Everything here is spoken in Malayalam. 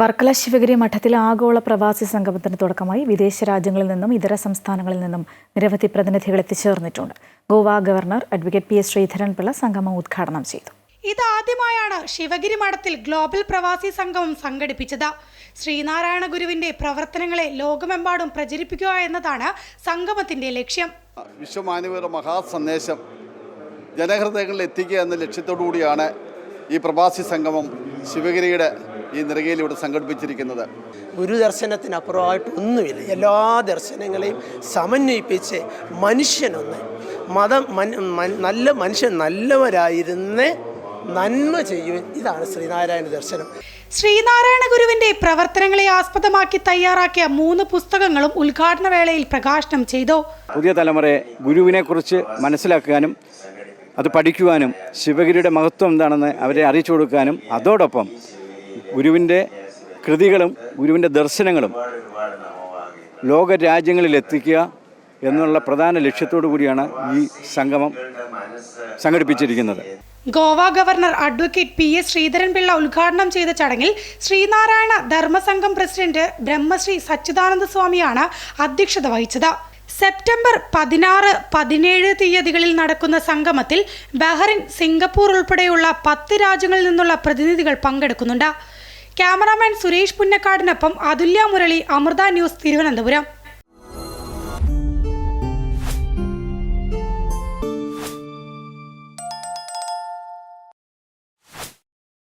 വർക്കല ശിവഗിരി മഠത്തിൽ ആഗോള പ്രവാസി സംഗമത്തിന് തുടക്കമായി വിദേശ രാജ്യങ്ങളിൽ നിന്നും ഇതര സംസ്ഥാനങ്ങളിൽ നിന്നും നിരവധി പ്രതിനിധികൾ എത്തിച്ചേർന്നിട്ടുണ്ട്. Goa governor advocate P S Sreedharan Pillai സംഗമം ഉദ്ഘാടനം ചെയ്തു. ഇതാദ്യമായാണ് ശിവഗിരി മഠത്തിൽ ഗ്ലോബൽ പ്രവാസി സംഗമം സംഘടിപ്പിച്ചത്. ശ്രീനാരായണ ഗുരുവിന്റെ പ്രവർത്തനങ്ങളെ ലോകമെമ്പാടും പ്രചരിപ്പിക്കുക എന്നതാണ് സംഗമത്തിന്റെ ലക്ഷ്യം. വിശ്വമാനവയുടെ മഹാസന്ദേശം ജനഹൃദയങ്ങളിൽ എത്തിക്കുക എന്ന ലക്ഷ്യത്തോടു കൂടിയാണ് ഈ പ്രവാസി സംഗമം ശിവഗിരിയുടെ ഈ നിറകയിൽ ഇവിടെ സംഘടിപ്പിച്ചിരിക്കുന്നത്. ഗുരുദർശനത്തിനപ്പുറമായിട്ട് ഒന്നുമില്ല. എല്ലാ ദർശനങ്ങളെയും സമന്വയിപ്പിച്ച് മനുഷ്യനൊന്ന്. മതം നല്ല മനുഷ്യൻ നല്ലവരായിരുന്ന നന്മ ചെയ്യുവൻ ഇതാണ് ശ്രീനാരായണ ദർശനം. ശ്രീനാരായണ ഗുരുവിന്റെ പ്രവർത്തനങ്ങളെ ആസ്പദമാക്കി തയ്യാറാക്കിയ മൂന്ന് പുസ്തകങ്ങളും ഉദ്ഘാടന വേളയിൽ പ്രകാശനം ചെയ്തു. പുതിയ തലമുറയെ ഗുരുവിനെ കുറിച്ച് മനസ്സിലാക്കാനും അത് പഠിക്കുവാനും ശിവഗിരിയുടെ മഹത്വം എന്താണെന്ന് അവരെ അറിയിച്ചു കൊടുക്കാനും അതോടൊപ്പം ഗുരുവിന്റെ കൃതികളും ഗുരുവിന്റെ ദർശനങ്ങളും ലോക രാജ്യങ്ങളിൽ എത്തിക്കുക എന്നുള്ള പ്രധാന ലക്ഷ്യത്തോടു കൂടിയാണ് ഈ സംഗമം സംഘടിപ്പിച്ചിരിക്കുന്നത്. Goa governor advocate P S Sreedharan Pillai ഉദ്ഘാടനം ചെയ്ത ചടങ്ങിൽ ശ്രീനാരായണ ധർമ്മസംഘം പ്രസിഡന്റ് ബ്രഹ്മശ്രീ സച്ചിദാനന്ദ സ്വാമിയാണ് അധ്യക്ഷത വഹിച്ചത്. സെപ്റ്റംബർ പതിനാറ് പതിനേഴ് തീയതികളിൽ നടക്കുന്ന സംഗമത്തിൽ ബഹ്റിൻ സിംഗപ്പൂർ ഉൾപ്പെടെയുള്ള പത്ത് രാജ്യങ്ങളിൽ നിന്നുള്ള പ്രതിനിധികൾ പങ്കെടുക്കുന്നുണ്ട്. ക്യാമറാമാൻ സുരേഷ് പുന്നക്കാടിനൊപ്പം അതുല്യ മുരളി അമൃത ന്യൂസ് തിരുവനന്തപുരം.